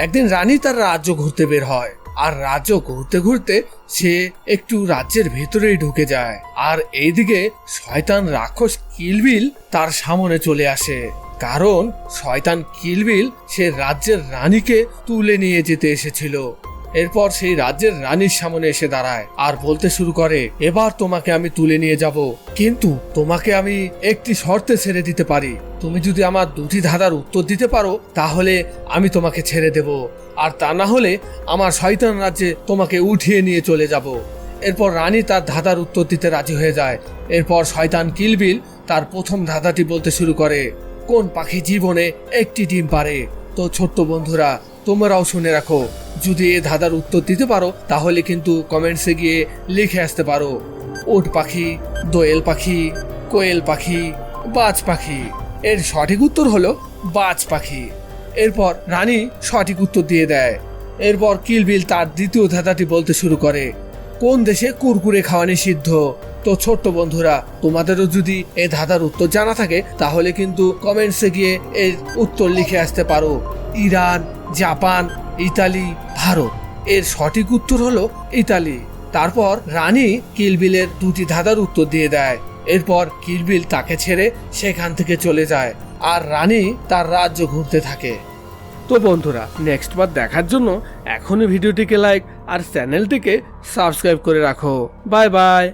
একদিন রানী তার রাজ্য ঘুরতে বের হয়। আর রাজ্য ঘুরতে ঘুরতে সে একটু রাজ্যের ভেতরেই ঢুকে যায়। আর এইদিকে শয়তান রাক্ষস কিলবিল তার সামনে চলে আসে। কারণ শয়তান কিলবিল সে রাজ্যের রানীকে তুলে নিয়ে যেতে এসেছিল। এরপর সেই রাজ্যের রানীর সামনে এসে দাঁড়ায় আর বলতে শুরু করে, এবার তোমাকে আমি তুলে নিয়ে যাব। কিন্তু তোমাকে আমি একটি শর্তে ছেড়ে দিতে পারি। তুমি যদি আমার দুটি ধাঁধার উত্তর দিতে পারো, তাহলে আমি তোমাকে ছেড়ে দেব। আর তা না হলে আমার শয়তান রাজ্যে তোমাকে উঠিয়ে নিয়ে চলে যাব। এরপর রানী তার ধাঁধার উত্তর দিতে রাজি হয়ে যায়। এরপর শয়তান কিলবিল তার প্রথম ধাঁধাটি বলতে শুরু করে, কোন পাখি জীবনে একটি ডিম পারে? তো ছোট্ট বন্ধুরা তোমরাও শুনে রাখো। যদি এ ধাঁধার উত্তর দিতে পারো, তাহলে কিন্তু কমেন্টসে গিয়ে লিখে আসতে পারো। উট পাখি, দোয়েল পাখি, কোয়েল পাখি, বাজ পাখি। এর সঠিক উত্তর হলো বাজ পাখি। এরপর রানী সঠিক উত্তর দিয়ে দেয়। এরপর কিলবিল তার দ্বিতীয় ধাঁধাটি বলতে শুরু করে। কোন দেশে কুরকুরে খাওয়া নিষিদ্ধ? তো ছোট্ট বন্ধুরা, তোমাদেরও যদি এই ধাঁধার উত্তর জানা থাকে, তাহলে কিন্তু কমেন্টসে গিয়ে এর উত্তর লিখে আসতে পারো। Iran Japan, Italy, Bharat. এর সঠিক উত্তর হলো ইতালি। তারপর রানী কিলবিলের দুটি ধাঁধার উত্তর দিয়ে দেয়। এরপর কিলবিল তাকে ছেড়ে সেখান থেকে চলে যায় আর রানী তার রাজ্য ঘুরতে থাকে। তো বন্ধুরা নেক্সট বার দেখার জন্য এখনই ভিডিওটিকে লাইক আর চ্যানেলটিকে সাবস্ক্রাইব করে রাখো। Bye bye